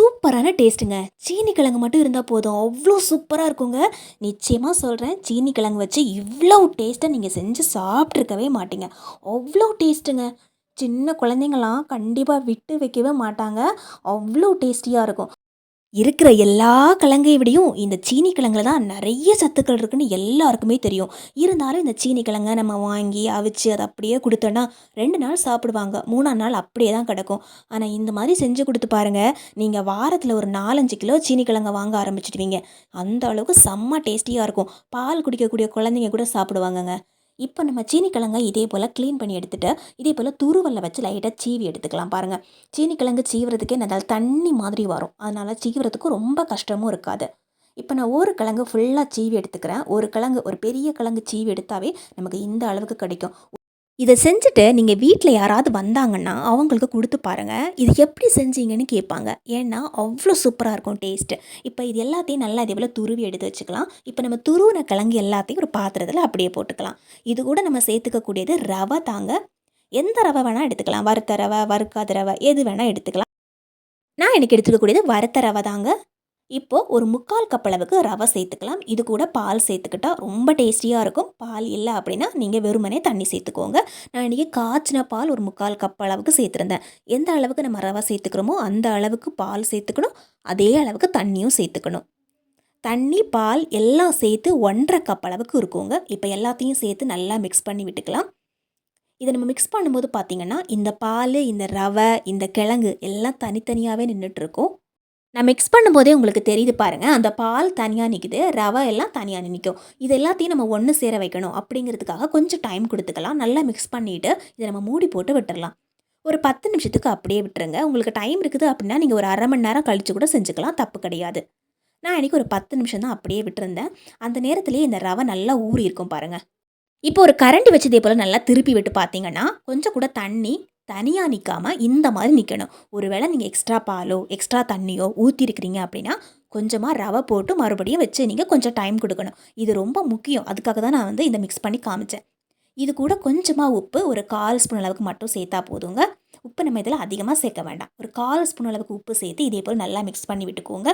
சூப்பரான டேஸ்ட்டுங்க. சீனி கிழங்கு மட்டும் இருந்தால் போதும். அவ்வளோ சூப்பராக இருக்குங்க. நிச்சயமாக சொல்கிறேன் சீனி கிழங்கு வச்சு இவ்வளோ டேஸ்ட்டாக நீங்கள் செஞ்சு சாப்பிட்ருக்கவே மாட்டீங்க. அவ்வளோ டேஸ்ட்டுங்க. சின்ன குழந்தைங்களாம் கண்டிப்பாக விட்டு வைக்கவே மாட்டாங்க. அவ்வளோ டேஸ்டியாக இருக்கும். இருக்கிற எல்லா கிழங்கை விடையும் இந்த சீனி கிழங்குல தான் நிறைய சத்துக்கள் இருக்குன்னு எல்லாருக்குமே தெரியும். இருந்தாலும் இந்த சீனி கிழங்கை நம்ம வாங்கி அவிச்சு அதை அப்படியே கொடுத்தோன்னா ரெண்டு நாள் சாப்பிடுவாங்க. மூணாம் நாள் அப்படியே தான் கிடக்கும். ஆனால் இந்த மாதிரி செஞ்சு கொடுத்து பாருங்கள் நீங்கள் வாரத்தில் ஒரு நாலஞ்சு கிலோ சீனி கிழங்கை வாங்க ஆரம்பிச்சிடுவீங்க. அந்த அளவுக்கு செம்ம டேஸ்டியாக இருக்கும். பால் குடிக்கக்கூடிய குழந்தைங்க கூட சாப்பிடுவாங்கங்க. இப்போ நம்ம சீனி கிழங்க இதே போல் க்ளீன் பண்ணி எடுத்துகிட்டு இதே போல் துருவல்ல வச்சு லைட்டாக சீவி எடுத்துக்கலாம் பாருங்கள் சீனி கிழங்கு சீவுறதுக்கே நல்லா தண்ணி மாதிரி வரும். அதனால் சீவுறதுக்கு ரொம்ப கஷ்டமும் இருக்காது. இப்போ நான் ஒரு கிழங்கு ஃபுல்லாக சீவி எடுத்துக்கிறேன். ஒரு கிழங்கு ஒரு பெரிய கிழங்கு சீவி எடுத்தாவே நமக்கு இந்த அளவுக்கு கிடைக்கும். இதை செஞ்சுட்டு நீங்கள் வீட்டில் யாராவது வந்தாங்கன்னா அவங்களுக்கு கொடுத்து பாருங்கள் இது எப்படி செஞ்சீங்கன்னு கேட்பாங்க ஏன்னா அவ்வளோ சூப்பராக இருக்கும் டேஸ்ட்டு. இப்போ இது எல்லாத்தையும் நல்லா இதே போல் துருவி எடுத்து வச்சுக்கலாம். இப்போ நம்ம துருவின கிழங்கு எல்லாத்தையும் ஒரு பாத்திரத்தில் அப்படியே போட்டுக்கலாம். இது கூட நம்ம சேர்த்துக்கக்கூடியது ரவை தாங்க. எந்த ரவை வேணால் எடுத்துக்கலாம். வறுத்த ரவை வறுக்காத ரவை எது வேணால் எடுத்துக்கலாம். நான் எனக்கு எடுத்துக்கக்கூடியது வறுத்த ரவை தாங்க. இப்போது ஒரு முக்கால் கப் அளவுக்கு ரவை சேர்த்துக்கலாம். இது கூட பால் சேர்த்துக்கிட்டா ரொம்ப டேஸ்டியாக இருக்கும். பால் இல்லை அப்படின்னா நீங்கள் வெறுமனே தண்ணி சேர்த்துக்கோங்க. நான் இன்றைக்கி காய்ச்சின பால் ஒரு முக்கால் கப் அளவுக்கு சேர்த்துருந்தேன். எந்த அளவுக்கு நம்ம ரவை சேர்த்துக்கிறோமோ அந்த அளவுக்கு பால் சேர்த்துக்கணும். அதே அளவுக்கு தண்ணியும் சேர்த்துக்கணும். தண்ணி பால் எல்லாம் சேர்த்து ஒன்றரை கப் அளவுக்கு இருக்குங்க. இப்போ எல்லாத்தையும் சேர்த்து நல்லா மிக்ஸ் பண்ணி விட்டுக்கலாம். இதை நம்ம மிக்ஸ் பண்ணும்போது பார்த்திங்கன்னா இந்த பால் இந்த ரவை இந்த கிழங்கு எல்லாம் தனித்தனியாகவே நின்றுட்டுருக்கோம் நான் மிக்ஸ் பண்ணும்போதே உங்களுக்கு தெரியுது பாருங்கள் அந்த பால் தனியாக நிற்குது ரவை எல்லாம் தனியாக நிற்கும் இது எல்லாத்தையும் நம்ம ஒன்று சேர வைக்கணும் அப்படிங்கிறதுக்காக கொஞ்சம் டைம் கொடுத்துக்கலாம். நல்லா மிக்ஸ் பண்ணிவிட்டு இதை நம்ம மூடி போட்டு விட்டுறலாம். ஒரு பத்து நிமிஷத்துக்கு அப்படியே விட்டுருங்க. உங்களுக்கு டைம் இருக்குது அப்படின்னா நீங்கள் ஒரு அரை மணி நேரம் கழித்து கூட செஞ்சுக்கலாம். தப்பு கிடையாது. நான் இன்றைக்கி ஒரு பத்து நிமிஷம் தான் அப்படியே விட்டுருந்தேன். அந்த நேரத்துலேயே இந்த ரவை நல்லா ஊறி இருக்கும் பாருங்கள் இப்போ ஒரு கரண்டி வச்சதே போல் நல்லா திருப்பி விட்டு பார்த்தீங்கன்னா கொஞ்சம் கூட தண்ணி தனியாக நிற்காமல் இந்த மாதிரி நிற்கணும் ஒருவேளை நீங்கள் எக்ஸ்ட்ரா பாலோ எக்ஸ்ட்ரா தண்ணியோ ஊற்றிருக்கிறீங்க அப்படின்னா கொஞ்சமாக ரவை போட்டு மறுபடியும் வச்சு நீங்கள் கொஞ்சம் டைம் கொடுக்கணும். இது ரொம்ப முக்கியம். அதுக்காக தான் நான் வந்து இதை மிக்ஸ் பண்ணி காமிச்சேன். இது கூட கொஞ்சமாக உப்பு ஒரு கால் ஸ்பூன் அளவுக்கு மட்டும் சேர்த்தா போதுங்க. உப்பு நம்ம இதில் அதிகமாக சேர்க்க வேண்டாம். ஒரு கால் ஸ்பூன் அளவுக்கு உப்பு சேர்த்து இதே போல் நல்லா மிக்ஸ் பண்ணி விட்டுக்கோங்க.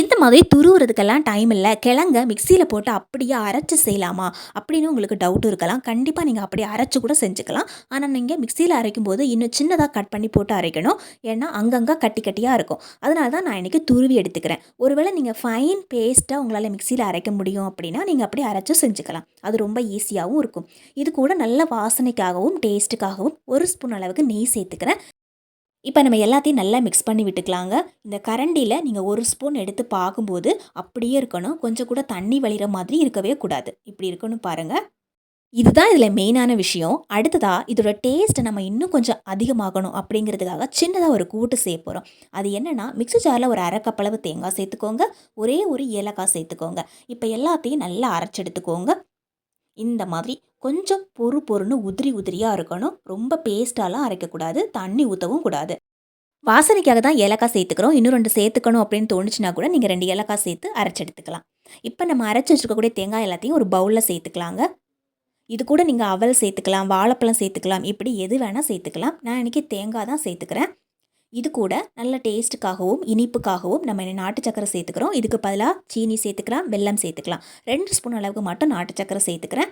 இந்த மாதிரி துருவுறதுக்கெல்லாம் டைம் இல்லை. கிழங்க மிக்சியில் போட்டு அப்படியே அரைச்சி செய்யலாமா? அப்படின்னு உங்களுக்கு டவுட் இருக்கலாம். கண்டிப்பாக நீங்கள் அப்படியே அரைச்சி கூட செஞ்சுக்கலாம். ஆனால் நீங்கள் மிக்சியில் அரைக்கும் போது இன்னும் சின்னதாக கட் பண்ணி போட்டு அரைக்கணும். ஏன்னா அங்கங்கே கட்டி கட்டியாக இருக்கும். அதனால தான் நான் இன்றைக்கி துருவி எடுத்துக்கிறேன். ஒருவேளை நீங்கள் ஃபைன் பேஸ்ட்டாக உங்களால் மிக்சியில் அரைக்க முடியும் அப்படின்னா நீங்கள் அப்படியே அரைச்சி செஞ்சுக்கலாம். அது ரொம்ப ஈஸியாகவும் இருக்கும். இது கூட நல்ல வாசனைக்காகவும் டேஸ்ட்டுக்காகவும் ஒரு ஸ்பூன் அளவுக்கு நெய் சேர்த்துக்கிறேன். இப்போ நம்ம எல்லாத்தையும் நல்லா மிக்ஸ் பண்ணி விட்டுக்கலாங்க. இந்த கரண்டியில் நீங்கள் ஒரு ஸ்பூன் எடுத்து பார்க்கும்போது அப்படியே இருக்கணும். கொஞ்சம் கூட தண்ணி வழிகிற மாதிரி இருக்கவே கூடாது. இப்படி இருக்கணும் பாருங்கள் இதுதான் இதில் மெயினான விஷயம். அடுத்ததாக இதோட டேஸ்ட்டை நம்ம இன்னும் கொஞ்சம் அதிகமாகணும் அப்படிங்கிறதுக்காக சின்னதாக ஒரு கூட்டு சேர்ப்போகிறோம் போகிறோம் அது என்னென்னா மிக்ஸி ஜாரில் ஒரு அரை கப்பளவு தேங்காய் சேர்த்துக்கோங்க. ஒரே ஒரு ஏலக்காய் சேர்த்துக்கோங்க. இப்போ எல்லாத்தையும் நல்லா அரைச்செடுத்துக்கோங்க இந்த மாதிரி கொஞ்சம் பொறு பொறுன்னு உதிரி உதிரியாக இருக்கணும். ரொம்ப பேஸ்ட்டாலாம் அரைக்கக்கூடாது. தண்ணி ஊற்றவும் கூடாது. வாசனைக்காக தான் ஏலக்காய் சேர்த்துக்கிறோம். இன்னும் ரெண்டு சேர்த்துக்கணும் அப்படின்னு தோணுச்சுன்னா கூட நீங்கள் ரெண்டு ஏலக்காய் சேர்த்து அரைச்சி எடுத்துக்கலாம். இப்போ நம்ம அரைச்சி வச்சுருக்கக்கூடிய தேங்காய் எல்லாத்தையும் ஒரு பவுலில் சேர்த்துக்கலாங்க. இது கூட நீங்கள் அவல் சேர்த்துக்கலாம் வாழைப்பழம் சேர்த்துக்கலாம். இப்படி எது வேணால் சேர்த்துக்கலாம். நான் இன்றைக்கி தேங்காய் தான் சேர்த்துக்கிறேன். இது கூட நல்ல டேஸ்ட்டுக்காகவும் இனிப்புக்காகவும் நம்ம நாட்டு சக்கரை சேர்த்துக்கிறோம். இதுக்கு பதிலாக சீனி சேர்த்துக்கலாம் வெல்லம் சேர்த்துக்கலாம். ரெண்டு ஸ்பூன் அளவுக்கு மட்டும் நாட்டு சக்கரை சேர்த்துக்கிறேன்.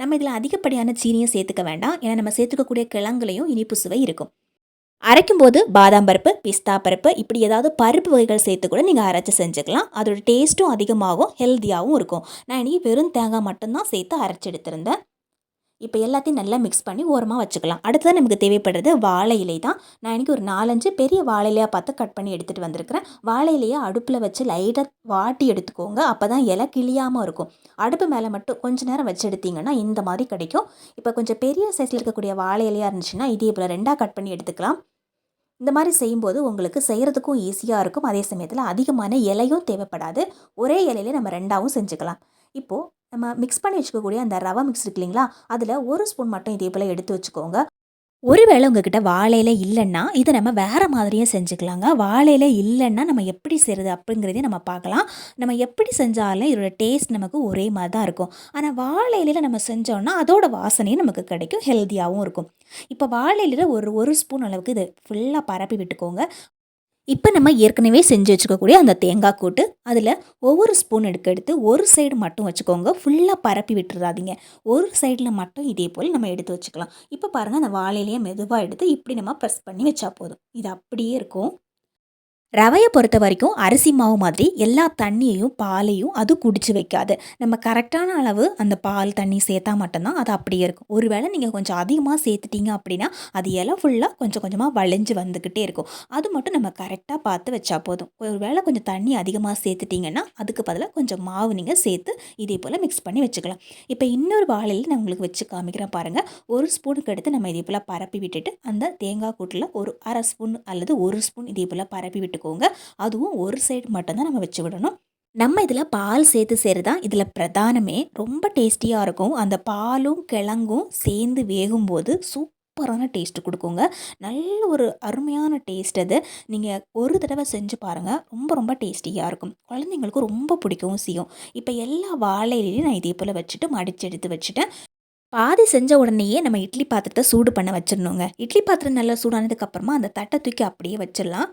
நம்ம இதில் அதிகப்படியான சீனியை சேர்த்துக்க வேண்டாம். ஏன்னா நம்ம சேர்த்துக்கக்கூடிய கிழங்குலையும் இனிப்பு சுவை இருக்கும். அரைக்கும் போது பாதாம் பருப்பு பிஸ்தா பருப்பு இப்படி ஏதாவது பருப்பு வகைகள் சேர்த்து கூட நீங்கள் அரைச்சி செஞ்சுக்கலாம். அதோட டேஸ்ட்டும் அதிகமாகும் ஹெல்த்தியாகவும் இருக்கும். நான் இன்றைக்கி வெறும் தேங்காய் மட்டும்தான் சேர்த்து அரைச்சி எடுத்திருந்தேன். இப்போ எல்லாத்தையும் நல்லா மிக்ஸ் பண்ணி ஓரமாக வச்சுக்கலாம். அடுத்ததாக நமக்கு தேவைப்படுறது வாழை இலை தான். நான் இன்றைக்கி ஒரு நாலஞ்சு பெரிய வாழை இலையாக பார்த்து கட் பண்ணி எடுத்துகிட்டு வந்திருக்கிறேன். வாழை இலையை அடுப்பில் வச்சு லைட்டாக வாட்டி எடுத்துக்கோங்க. அப்போ தான் இலை கிளியாமல் இருக்கும். அடுப்பு மேலே மட்டும் கொஞ்சம் நேரம் வச்சு எடுத்திங்கன்னா இந்த மாதிரி கிடைக்கும். இப்போ கொஞ்சம் பெரிய சைஸில் இருக்கக்கூடிய வாழை இலையாக இருந்துச்சுன்னா இதே போல் ரெண்டாக கட் பண்ணி எடுத்துக்கலாம். இந்த மாதிரி செய்யும்போது உங்களுக்கு செய்கிறதுக்கும் ஈஸியாக இருக்கும். அதே சமயத்தில் அதிகமான இலையும் தேவைப்படாது. ஒரே இலையில நம்ம ரெண்டாகவும் செஞ்சுக்கலாம். இப்போது நம்ம மிக்ஸ் பண்ணி வச்சுக்கக்கூடிய அந்த ரவா மிக்ஸ் இருக்கு இல்லைங்களா? அதில் ஒரு ஸ்பூன் மட்டும் இதே போல் எடுத்து வச்சுக்கோங்க. ஒருவேளை உங்ககிட்ட வாழையில இல்லைன்னா இதை நம்ம வேறு மாதிரியே செஞ்சுக்கலாங்க. வாழையில இல்லைன்னா நம்ம எப்படி செய்கிறது அப்படிங்கிறதையும் நம்ம பார்க்கலாம். நம்ம எப்படி செஞ்சாலும் இதோட டேஸ்ட் நமக்கு ஒரே மாதிரி தான் இருக்கும். ஆனால் வாழையில நம்ம செஞ்சோன்னா அதோட வாசனையும் நமக்கு கிடைக்கும் ஹெல்த்தியாகவும் இருக்கும். இப்போ வாழையில ஒரு ஒரு ஸ்பூன் அளவுக்கு இது ஃபுல்லாக பரப்பி விட்டுக்கோங்க. இப்போ நம்ம ஏற்கனவே செஞ்சு வச்சுக்கக்கூடிய அந்த தேங்காய் கூட்டு அதில் ஒவ்வொரு ஸ்பூன் எடுக்க எடுத்து ஒரு சைடு மட்டும் வச்சுக்கோங்க. ஃபுல்லாக பரப்பி விட்டுறாதீங்க. ஒரு சைடில் மட்டும் இதே போல் நம்ம எடுத்து வச்சுக்கலாம். இப்போ பாருங்கள் அந்த வாழையிலேயே மெதுவாக எடுத்து இப்படி நம்ம ப்ரெஸ் பண்ணி வச்சா போதும். இது அப்படியே இருக்கும். ரவையை பொறுத்த வரைக்கும் அரிசி மாவு மாதிரி எல்லா தண்ணியையும் பாலையும் அது குடிச்சு வைக்காது. நம்ம கரெக்டான அளவு அந்த பால் தண்ணி சேர்த்தா மட்டும்தான் அது அப்படியே இருக்கும். ஒருவேளை நீங்கள் கொஞ்சம் அதிகமாக சேர்த்துட்டீங்க அப்படின்னா அது இலை ஃபுல்லாக கொஞ்சம் கொஞ்சமாக வளைஞ்சு வந்துக்கிட்டே இருக்கும். அது மட்டும் நம்ம கரெக்டாக பார்த்து வச்சா போதும். ஒருவேளை கொஞ்சம் தண்ணி அதிகமாக சேர்த்துட்டிங்கன்னா அதுக்கு பதிலாக கொஞ்சம் மாவு நீங்கள் சேர்த்து இதே போல் மிக்ஸ் பண்ணி வச்சுக்கலாம். இப்போ இன்னொரு வாழையில் நான் உங்களுக்கு வச்சு காமிக்கிறேன் பாருங்கள் ஒரு ஸ்பூனுக்கு எடுத்து நம்ம இதே போல் பரப்பி விட்டுட்டு அந்த தேங்காய் கூட்டில் ஒரு அரை ஸ்பூன் அல்லது ஒரு ஸ்பூன் இதே போல் பரப்பி விட்டு வச்சுக்கோங்க. அதுவும் ஒரு சைடு மட்டும்தான் நம்ம வச்சு விடணும். நம்ம இதில் பால் சேர்த்து செய்கிறதான் இதில் பிரதானமே. ரொம்ப டேஸ்டியாக இருக்கும். அந்த பாலும் கிழங்கும் சேர்ந்து வேகும்போது சூப்பரான டேஸ்ட்டு கொடுக்குங்க. நல்ல ஒரு அருமையான டேஸ்ட் அது. நீங்கள் ஒரு தடவை செஞ்சு பாருங்கள் ரொம்ப ரொம்ப டேஸ்டியாக இருக்கும். குழந்தைங்களுக்கு ரொம்ப பிடிக்கவும் செய்யும். இப்போ எல்லா வாழையிலையும் நான் இதே போல் வச்சுட்டு மடித்து எடுத்து வச்சுட்டேன். பாதி செஞ்ச உடனேயே நம்ம இட்லி பாத்திரத்தை சூடு பண்ண வச்சிடணுங்க. இட்லி பாத்திரம் நல்லா சூடானதுக்கப்புறமா அந்த தட்டை தூக்கி அப்படியே வச்சிடலாம்.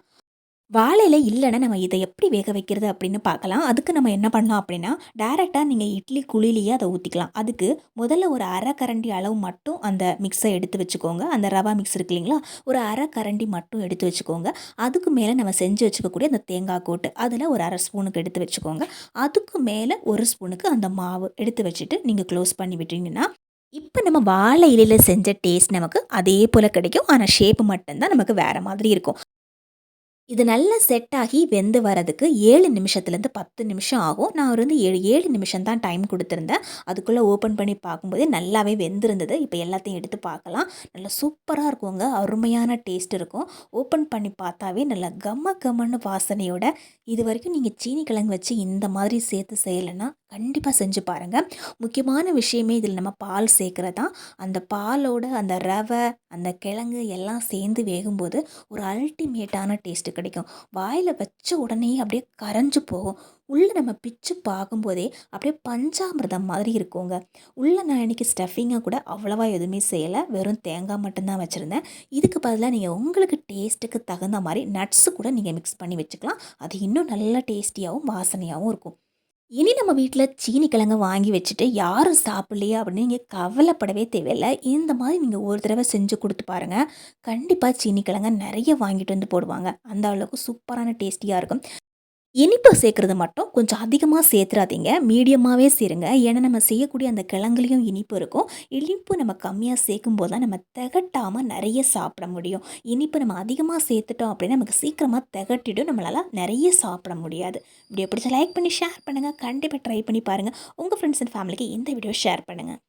வாழையில இல்லைன்னா நம்ம இதை எப்படி வேக வைக்கிறது அப்படின்னு பார்க்கலாம். அதுக்கு நம்ம என்ன பண்ணலாம் அப்படின்னா டேரெக்டாக நீங்கள் இட்லி குழிலேயே அதை ஊற்றிக்கலாம் அதுக்கு முதல்ல ஒரு அரை கரண்டி அளவு மட்டும் அந்த மிக்ஸை எடுத்து வச்சுக்கோங்க. அந்த ரவா மிக்ஸ் இருக்கு இல்லைங்களா? ஒரு அரை கரண்டி மட்டும் எடுத்து வச்சுக்கோங்க. அதுக்கு மேலே நம்ம செஞ்சு வச்சுக்கக்கூடிய அந்த தேங்காய் கோட்டு அதில் ஒரு அரை ஸ்பூனுக்கு எடுத்து வச்சுக்கோங்க. அதுக்கு மேலே ஒரு ஸ்பூனுக்கு அந்த மாவு எடுத்து வச்சுட்டு நீங்கள் க்ளோஸ் பண்ணி விட்டீங்கன்னா இப்போ நம்ம வாழை இலையில் செஞ்ச டேஸ்ட் நமக்கு அதே போல் கிடைக்கும். ஆனால் ஷேப்பு மட்டும்தான் நமக்கு வேறு மாதிரி இருக்கும். இது நல்லா செட் ஆகி வெந்து வரதுக்கு ஏழு நிமிஷத்துலேருந்து பத்து நிமிஷம் ஆகும். நான் வந்து ஏழு ஏழு நிமிஷம் தான் டைம் கொடுத்துருந்தேன். அதுக்குள்ளே ஓப்பன் பண்ணி பார்க்கும்போதே நல்லாவே வெந்திருந்தது. இப்போ எல்லாத்தையும் எடுத்து பார்க்கலாம். நல்லா சூப்பராக இருக்குங்க. அருமையான டேஸ்ட் இருக்கும். ஓப்பன் பண்ணி பார்த்தாவே நல்லா கம்ம கம்மன்னு வாசனையோட இது வரைக்கும் நீங்கள் சீனி கிழங்கு வச்சு இந்த மாதிரி சேர்த்து செய்யலைன்னா கண்டிப்பாக செஞ்சு பாருங்கள் முக்கியமான விஷயமே இதில் நம்ம பால் சேர்க்குறது அந்த பாலோட அந்த ரவை அந்த கிழங்கு எல்லாம் சேர்ந்து வேகும்போது ஒரு அல்டிமேட்டான டேஸ்ட்டு கிடைக்கும். வாயில் வச்ச உடனே அப்படியே கரைஞ்சு போகும். உள்ளே நம்ம பிச்சு பார்க்கும்போதே அப்படியே பஞ்சாமிரதம் மாதிரி இருக்குங்க. உள்ளே நான் இன்றைக்கி ஸ்டஃபிங்காக கூட அவ்வளோவா எதுவுமே செய்யலை. வெறும் தேங்காய் மட்டும்தான் வச்சுருந்தேன். இதுக்கு பதிலாக நீங்கள் உங்களுக்கு டேஸ்ட்டுக்கு தகுந்த மாதிரி நட்ஸு கூட நீங்கள் மிக்ஸ் பண்ணி வச்சுக்கலாம். அது இன்னும் நல்லா டேஸ்டியாகவும் வாசனையாகவும் இருக்கும். இனி நம்ம வீட்டில் சீனி கிழங்கு வாங்கி வச்சுட்டு யாரும் சாப்பிட்லையே அப்படின்னு நீங்கள் கவலைப்படவே தேவையில்லை. இந்த மாதிரி நீங்கள் ஒரு தடவை செஞ்சு கொடுத்து பாருங்கள் கண்டிப்பாக சீனி கிழங்க நிறைய வாங்கிட்டு வந்து போடுவாங்க. அந்த அளவுக்கு சூப்பரான டேஸ்டியாக இருக்கும். இனிப்பு சேர்க்குறது மட்டும் கொஞ்சம் அதிகமாக சேர்த்துறாதீங்க. மீடியமாகவே சேருங்க. ஏன்னா நம்ம செய்யக்கூடிய அந்த கிழங்குலையும் இனிப்பு இருக்கும். இனிப்பு நம்ம கம்மியாக சேர்க்கும் போது தான் நம்ம திகட்டாமல் நிறைய சாப்பிட முடியும். இனிப்பு நம்ம அதிகமாக சேர்த்துட்டோம் அப்படின்னா நமக்கு சீக்கிரமாக திகட்டிடும். நம்மளால் நிறைய சாப்பிட முடியாது. இப்படி பிடிச்ச லைக் பண்ணி ஷேர் பண்ணுங்கள் கண்டிப்பாக ட்ரை பண்ணி பாருங்கள் உங்கள் ஃப்ரெண்ட்ஸ் அண்ட் ஃபேமிலிக்கு இந்த வீடியோ ஷேர் பண்ணுங்கள்